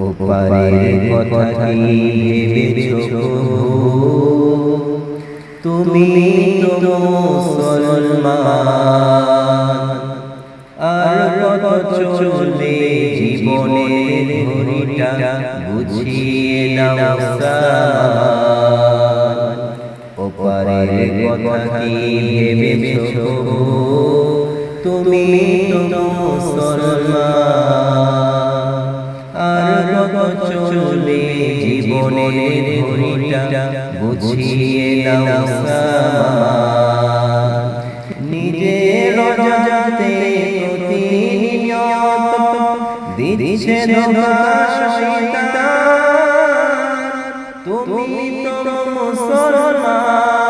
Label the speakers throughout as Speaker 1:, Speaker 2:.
Speaker 1: ওপারের কথা কি ভেবেছো? তুমি তো মুসলমান আর কত চলবে জীবনের ঘড়িটা বুঝিয়ে নাও ওপারের কথা কি ভেবেছো? তুমি তো মুসলমান কত চলবে জীবনের ঘড়িটা বুঝিয়ে নাও নিজের রাজাতে প্রতিনিয়ত দিচ্ছে ধোকা শয়তান। তুমি তো মুসলমান।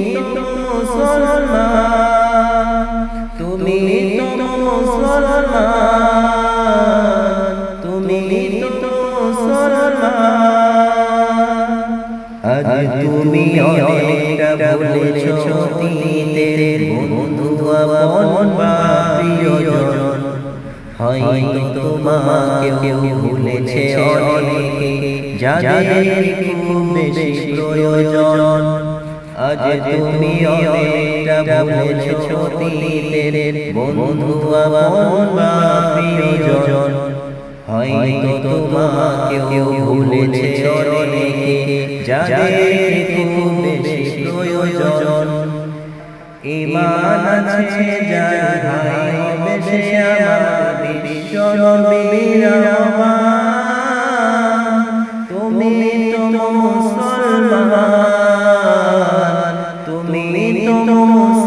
Speaker 1: আজ তুমি অনেকটা ভুলেছ অতীতের বন্ধু আপন বা প্রিয়জন। হয়তো তোমাকে কেউ ভুলেছে অনেকে যাদের খুব বেশি প্রয়োজন। আজ তুমি অনেকটা ভুলেছ অতীতের বন্ধু আপন বা প্রিয়জন। হয়তো তোমাকে কেউ ভুলেছে অনেকে যাদের খুব বেশি প্রয়োজন। ইমান আছে যার ভাই সে আমার বিশ্ব নবীর তুমি তো মুসলমান তুমি তো মুসলমান।